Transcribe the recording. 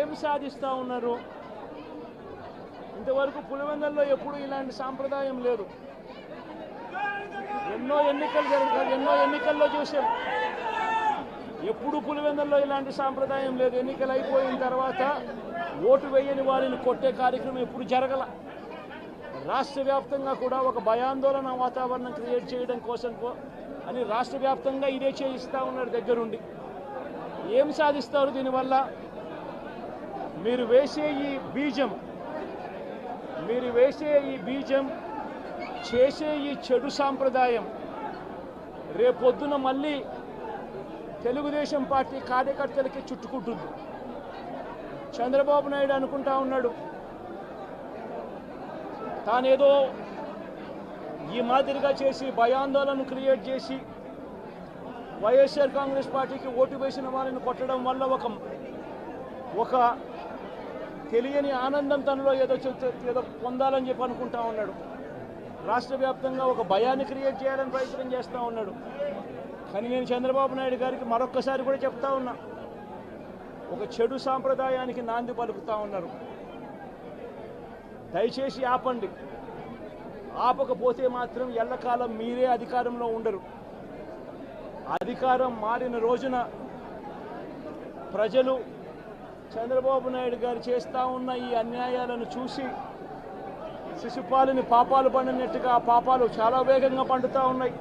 ఏం సాధిస్తూ ఉన్నారు? ఇంతవరకు పులివెందల్లో ఎప్పుడు ఇలాంటి సాంప్రదాయం లేదు. ఎన్నో ఎన్నికలు జరుగుతాయి ఎన్నో ఎన్నికల్లో చూసాం. ఎప్పుడు పులివెందల్లో ఇలాంటి సాంప్రదాయం లేదు. ఎన్నికలు అయిపోయిన తర్వాత ఓటు వేయని వారిని కొట్టే కార్యక్రమం ఎప్పుడు జరగల. రాష్ట్ర వ్యాప్తంగా కూడా ఒక భయాందోళన వాతావరణం క్రియేట్ చేయడం కోసం అని రాష్ట్ర వ్యాప్తంగా ఇదే చేయిస్తూ ఉన్నారు దగ్గరుండి. ఏం సాధిస్తారు దీనివల్ల? మీరు వేసే ఈ బీజం మీరు వేసే ఈ బీజం చేసే ఈ చెడు సాంప్రదాయం రేపొద్దున మళ్ళీ తెలుగుదేశం పార్టీ కార్యకర్తలకి చుట్టుకుంటుంది. చంద్రబాబు నాయుడు అనుకుంటా ఉన్నాడు. తానేదో ఈ మాదిరిగా చేసి భయాందోళన క్రియేట్ చేసి వైఎస్ఆర్ కాంగ్రెస్ పార్టీకి ఓటు వేసిన వారిని కొట్టడం వల్ల ఒక ఒక తెలియని ఆనందం తనలో ఏదో ఏదో పొందాలని చెప్పి అనుకుంటా ఉన్నాడు. రాష్ట్ర వ్యాప్తంగా ఒక భయాన్ని క్రియేట్ చేయాలని ప్రయత్నం చేస్తూ ఉన్నాడు. కానీ నేను చంద్రబాబు నాయుడు గారికి మరొక్కసారి కూడా చెప్తా ఉన్నా. ఒక చెడు సాంప్రదాయానికి నాంది పలుకుతా ఉన్నారు. దయచేసి ఆపండి. ఆపకపోతే మాత్రం ఎల్లకాలం మీరే అధికారంలో ఉండరు. అధికారం మారిన రోజున ప్రజలు చంద్రబాబు నాయుడు గారు చేస్తూ ఉన్న ఈ అన్యాయాలను చూసి శిశుపాలని పాపాలు పండినట్టుగా ఆ పాపాలు చాలా వేగంగా పండుతూ ఉన్నాయి.